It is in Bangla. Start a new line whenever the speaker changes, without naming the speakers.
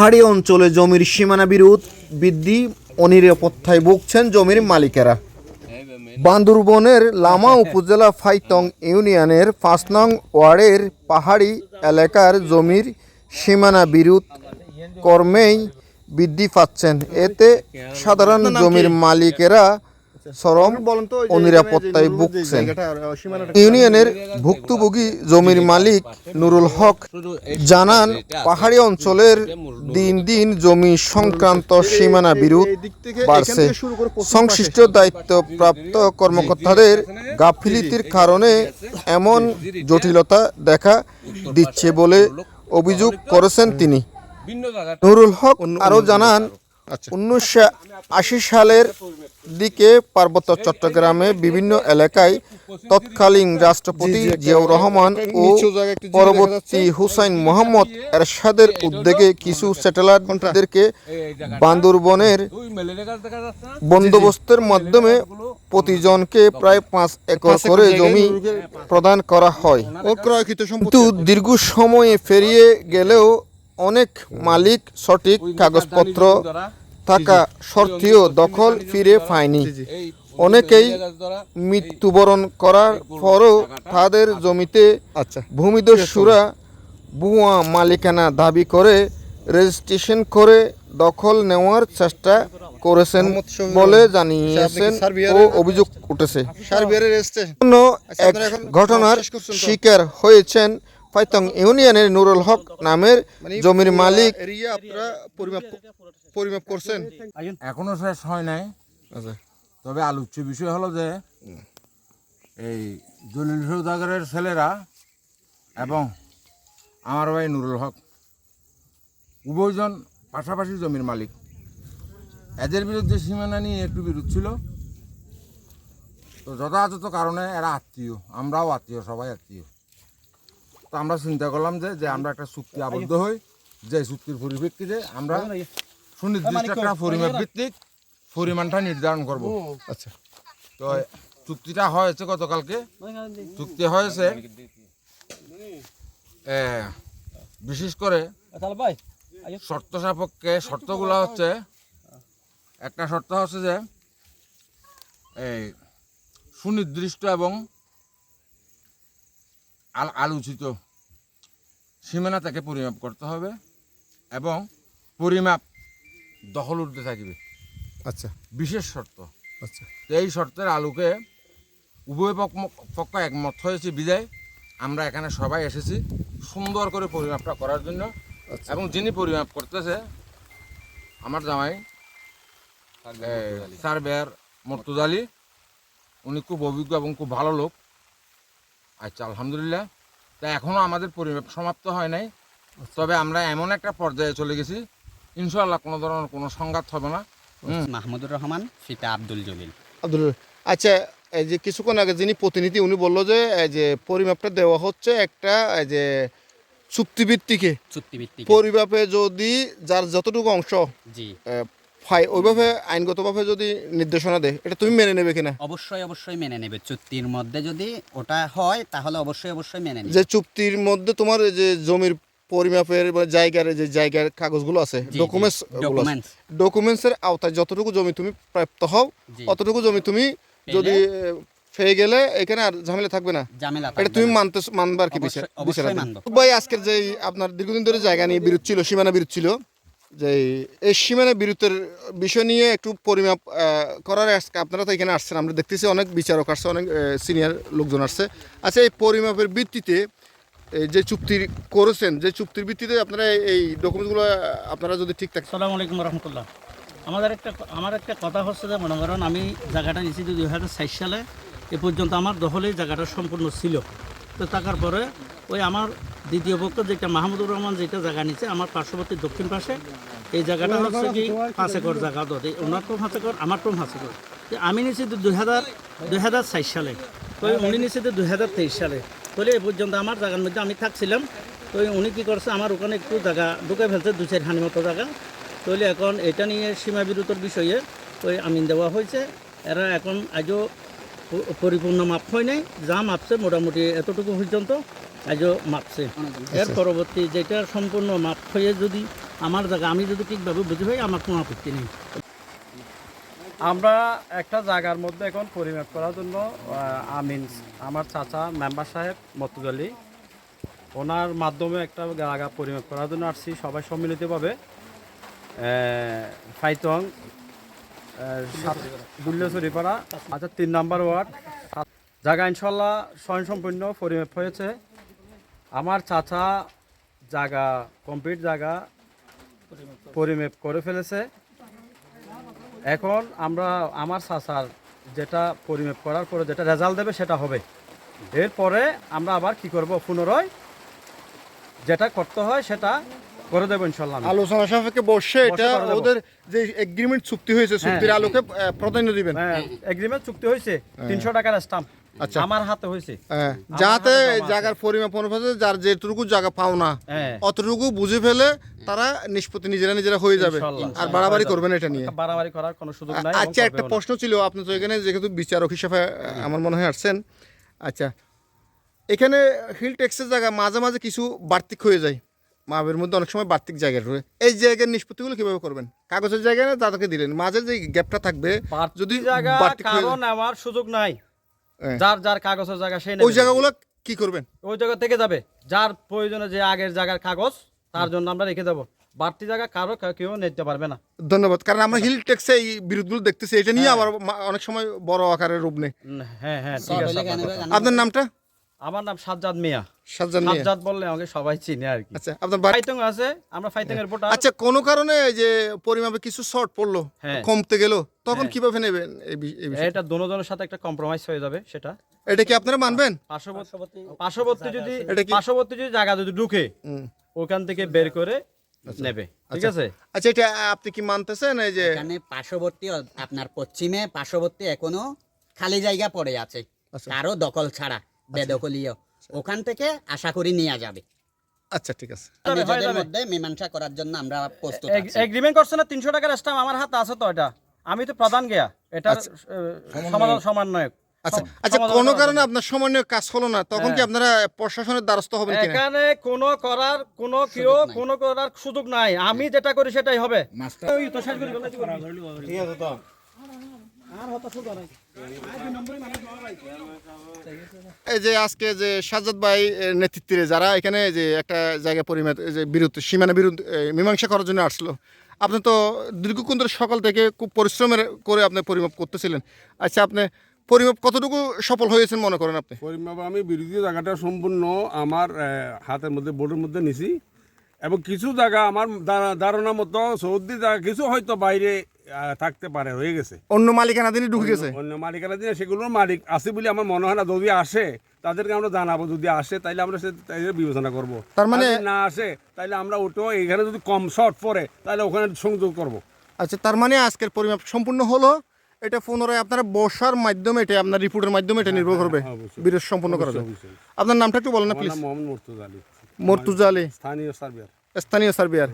পাহাড়ি অঞ্চলে জমির সীমানা বিরোধ, বৃদ্ধি অনিরাপত্তায় ভুগছেন জমির মালিকেরা। বান্দরবনের লামা উপজেলা ফাইতং ইউনিয়নের পাঁচ নং ওয়ার্ডের পাহাড়ি এলাকার জমির সীমানা বিরোধ কর্মেই বৃদ্ধি পাচ্ছেন। এতে সাধারণ জমির মালিকেরা চরম অনিরাপত্তায় ভুগছেন। ইউনিয়নের ভুক্তভোগী জমির মালিক নুরুল হক জানান পাহাড়ি অঞ্চলের দিন দিন জমি সংক্রান্ত সীমানা বিরোধ বাড়ছে। সংশ্লিষ্ট দায়িত্বপ্রাপ্ত কর্মকর্তাদের গাফিলিতির কারণে এমন জটিলতা দেখা দিচ্ছে বলে অভিযোগ করেছেন তিনি। নুরুল হক আরও জানান উনিশশো আশি সালের দিকে পার্বত্য চট্টগ্রামে বিভিন্ন এলাকায় তৎকালীন রাষ্ট্রপতি জিয়াউর রহমান ও পরবর্তী হুসাইন মোহাম্মদ এরশাদের উদ্যোগে কিছু স্যাটেলাইটদেরকে বান্দরবনের বন্দোবস্তের মাধ্যমে প্রতিজনকে প্রায় পাঁচ একর করে জমি প্রদান করা হয়।
ও ক্রয়কৃত সম্পত্তি
কিন্তু দীর্ঘ সময়ে ফেরিয়ে গেলেও অনেক মালিক সঠিক কাগজপত্র থাকা সত্ত্বেও দখল ফিরে পায়নি। অনেকেই মৃত্যুবরণ করার পরও তাদের জমিতে
আচ্ছা।
ভূমিদস্যুরা ভুয়া মালিকানা দাবি করে রেজিস্ট্রেশন করে দখল নেওয়ার চেষ্টা করেছেন বলে। জানিয়েছেন ও অভিযোগ উঠেছে।
আচ্ছা,
ঘটনার? শিকার হয়েছেন পাইতং ইউনিয়নের নুরুল হক নামের জমির মালিক।
এরিয়া আপনারা পরিমাপ পরিমাপ করছেন?
এখনও শেষ হয় নাই।
আচ্ছা।
তবে আলোচ্য বিষয় হলো যে এই জলিল সৌদাগরের ছেলেরা এবং আমার ভাই নুরুল হক উভয়জন পাশাপাশি জমির মালিক। এদের বিরুদ্ধে সীমানা নিয়ে একটু বিরোধ ছিল। তো যথাযথ কারণে এরা আত্মীয় আমরাও আত্মীয় সবাই আত্মীয়। তো আমরা চিন্তা করলাম যে যে আমরা একটা চুক্তি আবদ্ধ হই যে চুক্তির পরিপ্রেক্ষিতে আমরা সুনির্দিষ্ট একটা পরিমাপ ভিত্তিক পরিমাণটা নির্ধারণ করব।
আচ্ছা।
তো চুক্তিটা হয়েছে গতকালকে। চুক্তি হয়েছে বিশেষ করে শর্ত সাপেক্ষে শর্তগুলো হচ্ছে একটা শর্ত হচ্ছে যে এই সুনির্দিষ্ট এবং আলোচিত। সীমানা তাকে পরিমাপ করতে হবে এবং পরিমাপ দখল উঠতে থাকবে।
আচ্ছা।
বিশেষ শর্ত।
আচ্ছা।
তো এই শর্তের আলোকে উভয় পক্ষ- পক্ষ একমত হয়েছে বিদায়। আমরা এখানে সবাই এসেছি সুন্দর করে পরিমাপটা করার জন্য। এবং যিনি পরিমাপ করতেছে আমার জামাই সার্ভেয়ার মর্তুজ আলী। উনি খুব অভিজ্ঞ এবং খুব ভালো লোক। আচ্ছা আলহামদুলিল্লাহ। তা এখনও আমাদের পরিমাপ সমাপ্ত হয় নাই। তবে আমরা এমন একটা পর্যায়ে চলে গেছি। ইনশাল্লাহ কোনো ধরনের কোনো সংঘাত হবে না।
মাহমুদুর রহমান পিতা আব্দুল জলিল।
আব্দুল আচ্ছা এই যে কিছুক্ষণ আগে যিনি প্রতিনিধি উনি বলল যে এই যে পরিমাপটা দেওয়া হচ্ছে একটা এই যে চুক্তিভিত্তিকে।
চুক্তিভিত্তিক।
পরিমাপে যদি যার যতটুকু অংশ
জি।
আহ, পায় ওইভাবে আইনগতভাবে যদি নির্দেশনা দেয় এটা তুমি মেনে নেবে কিনা?
অবশ্যই অবশ্যই মেনে নেবে। চুক্তির মধ্যে যদি ওটা হয় তাহলে অবশ্যই অবশ্যই মেনে নেবে।
যে চুক্তির মধ্যে তোমার যে জমির পরিমাপের বা জায়গার যে জায়গার কাগজগুলো আছে ডকুমেন্টস ডকুমেন্টসের আওতায় যতটুকু জমি তুমি প্রাপ্ত হও। অতটুকু জমি তুমি যদি পেয়ে গেলে এখানে আর ঝামেলা থাকবে না। এটা তুমি। মানতে মানবার কি
অবশ্যই
ভাই আজকের যে আপনার দীর্ঘদিন ধরে জায়গা নিয়ে বিরোধ ছিল সীমানা বিরোধ ছিল যে এই সীমানা বিরুদ্ধের বিষয় নিয়ে একটু পরিমাপ করার আজকে আপনারা তো এখানে আসছেন, আমরা দেখতেছি অনেক বিচারক আসছে, অনেক সিনিয়র লোকজন আসছে। আচ্ছা এই পরিমাপের ভিত্তিতে যে চুক্তি করেছেন, যে চুক্তির ভিত্তিতে আপনারা এই- ডকুমেন্টসগুলো আপনারা যদি ঠিক থাকে
সালাম আলাইকুম রহমতুল্লাহ। আমাদের একটা, আমার একটা কথা হচ্ছে যে মনে করেন আমি জায়গাটা নিয়েছি দুই হাজার ষাট সালে, এ পর্যন্ত আমার দখলেই জায়গাটা সম্পূর্ণ ছিল। তো থাকার পরে ওই আমার দ্বিতীয় পক্ষ যেটা মাহমুদুর রহমান যেটা জায়গা নিচ্ছে আমার পার্শ্ববর্তী দক্ষিণ পাশে। এই জায়গাটা হচ্ছে কি পাঁচ একর জায়গা? তো ওনার তো পাঁচ একর আমার তো পাঁচ একর। আমি নিয়েছি দুই হাজার দুই হাজার ষাট সালে। তো উনি নিয়েছে দুই হাজার তেইশ সালে। তাহলে এই পর্যন্ত আমার জায়গার মধ্যে আমি থাকছিলাম। তো উনি কী করছে আমার ওখানে একটু জায়গা ঢুকে ফেলছে দু চার হানি মতো জায়গা। তাহলে এখন এটা নিয়ে সীমা বিরতির বিষয়ে ওই আমিন দেওয়া হয়েছে। এরা এখন আজও পরিপূর্ণ মাপ হয় নাই। যা মাপছে মোটামুটি এতটুকু পর্যন্ত। আজও মাপছে। এর পরবর্তী যেটা সম্পূর্ণ মাপ হয়ে যদি আমার জায়গা আমি যদি ঠিকভাবে বুঝি ভাই আমার কোনো আপত্তি নেই।
আমরা একটা জায়গার মধ্যে এখন পরিমাপ করার জন্য আমিন আমার চাচা মেম্বার সাহেব আলী ওনার মাধ্যমে একটা জায়গা পরিমাপ করার জন্য আসছি সবাই সম্মিলিতভাবে। ফাইতং দুল্যচুরিপাড়া আচ্ছা তিন নাম্বার ওয়ার্ড। জায়গা ইনশাল্লাহ স্বয়ংসম্পূর্ণ পরিমাপ হয়েছে। আমার চাচা জায়গা কমপ্লিট জায়গা পরিমেপ করে ফেলেছে। এখন আমরা আমার চাচার যেটা পরিমেপ করার পরে যেটা রেজাল্ট দেবে সেটা হবে। এরপরে আমরা আবার কি করব? পুনরায় যেটা করতে হয় সেটা করে দেবো ইনশাল্লাহ।
আলোচনা সাপেক্ষে বসে এটা ওদের যে এগ্রিমেন্ট চুক্তি হয়েছে চুক্তির আলোকে প্রাধান্য দিবেন।
হ্যাঁ এগ্রিমেন্ট চুক্তি হয়েছে। তিনশো টাকার স্টাম্প
আচ্ছা।
আমার হাতে হয়েছে।
হ্যাঁ, যাতে। জায়গার পরিমাপ অনুপাতে যার যেটুকু জায়গা পাও না অতটুকু বুঝে ফেলে তারা নিষ্পত্তি নিজেরা নিজেরা হয়ে যাবে। আর বাড়াবাড়ি করবেন এটা নিয়ে।
বাড়াবাড়ি করার কোনো সুযোগ নাই
আচ্ছা একটা প্রশ্ন ছিল আপনি তো এখানে যেহেতু বিচারক হিসেবে আমার মনে হয় আসছেন। আচ্ছা এখানে হিল ট্যাক্সের জায়গা মাঝে মাঝে কিছু বার্তিক হয়ে যায়। মাপের মধ্যে অনেক সময় বার্তিক জায়গা রয়ে এই জায়গার নিষ্পত্তিগুলো কীভাবে করবেন? কাগজের জায়গায় না তাদেরকে দিলেন। মাঝে যে গ্যাপটা থাকবে যদি
জায়গা কারণ আমার সুযোগ নাই। যার যার কাগজের জায়গা সেই
ওই জায়গাগুলো কি করবেন?
ওই জায়গা থেকে যাবে। যার প্রয়োজনে যে আগের জায়গার কাগজ তার জন্য আমরা রেখে দেবো। বাড়তি জায়গা কারও কেউ নিতে পারবে না।
ধন্যবাদ। কারণ আমরা হিল ট্যাক্সে এই বিরোধগুলো দেখতেছি এটা নিয়ে আবার অনেক সময় বড় আকারের রূপ নেই।
হ্যাঁ হ্যাঁ ঠিক আছে? আপনার
নামটা?
আমার নাম সাজ্জাদ মিয়া।
সাজ্জান মিয়া।
সাজ্জাদ বললে আমাকে সবাই চিনে আর কি।
আচ্ছা আপনার বাড়ি
ফাইতং আছে আমরা ফাইতং এর ভোটার।
আচ্ছা কোনো কারণে এই যে পরিমাপে কিছু শর্ট পড়ল
হ্যাঁ।
কমতে গেল তখন
হ্যাঁ।
কীভাবে নেবেন এই?
এটা দোনো জনের সাথে একটা কম্প্রোমাইজ হয়ে যাবে সেটা।
এটা কি আপনারা মানবেন?
পার্শ্ববর্তী পার্শ্ববর্তী যদি পার্শ্ববর্তী যদি জায়গা যদি ঢুকে ওখান থেকে বের করে নেবে ঠিক আছে?
আচ্ছা এটা আপনি কি মানতেছেন এই যে
এখানে পার্শ্ববর্তী আপনার পশ্চিমে পার্শ্ববর্তী এখনও খালি জায়গা পড়ে আছে
আচ্ছা।
কারও দখল ছাড়া। বেদখলীয়। ওখান থেকে আশা করি নেওয়া যাবে।
আচ্ছা ঠিক আছে।
নিজেদের মধ্যে মীমাংসা করার জন্য আমরা প্রস্তুত আছি।
এগ্রিমেন্ট করছে না? তিনশো টাকার স্টাম্প আমার হাতে আছে তো এটা। আমি তো প্রধান গিয়া। এটা সমাধান সমন্বয়ক।
আচ্ছা। আচ্ছা কোনো কারণে আপনার সমন্বয় কাজ হলো না? তখন কি
হ্যাঁ।
আপনারা প্রশাসনের দ্বারস্থ হবেন কিনা?
এখানে কোনো করার কোনো কেউ কোনো করার সুযোগ নাই। আমি যেটা করি সেটাই হবে। ওই তো শেষ করে ফেলেছি।
এই যে আজকে যে সাজ্জাদ ভাই নেতৃত্বে যারা, এখানে যে একটা জায়গা পরিমাপ যে বিরুদ্ধ, সীমানা বিরুদ্ধ মীমাংসা করার জন্য আসলো। আপনি তো দীর্ঘক্ষণ ধরে সকাল থেকে খুব পরিশ্রমের করে আপনি পরিমাপ করতেছিলেন। আচ্ছা আপনি পরিমাপ কতটুকু সফল হয়েছেন মনে করেন আপনি?
পরিমাপ আমি বিরোধী জায়গাটা সম্পূর্ণ আমার হাতের মধ্যে, বোর্ডের মধ্যে নিছি। এবং কিছু জায়গা আমার ধারণা মতো সৌদি জায়গা, কিছু হয়তো বাইরে থাকতে পারে হয়ে গেছে।
অন্য মালিকানাধীনই ঢুকে গেছে?
অন্য মালিকানা দিয়ে সেগুলোর মালিক আছে বলে আমার মনে হয় না যদি আসে তাদেরকে আমরা জানাব যদি আসে তাইলে আমরা সে তাইলে বিবেচনা করব।
তার মানে-
না আসে তাইলে আমরা ওটো এখানে যদি কম শর্ট পড়ে তাহলে ওখানে সংযোগ করব।
আচ্ছা তার মানে আজকের পরিমাপ সম্পূর্ণ হলো। এটা পুনরায় আপনার বসার মাধ্যমে এটা আপনার রিপোর্টের মাধ্যমে এটা নির্ভর করবে
হ্যাঁ,
বিরোধ সম্পূর্ণ করা যাবে আপনার নামটা একটু বলেন না প্লিজ
মোহাম্মদ মুর্তুজা আলী।
মর্তুজা আলী।
স্থানীয় সার্বিয়ার
স্থানীয় সার্বিয়ার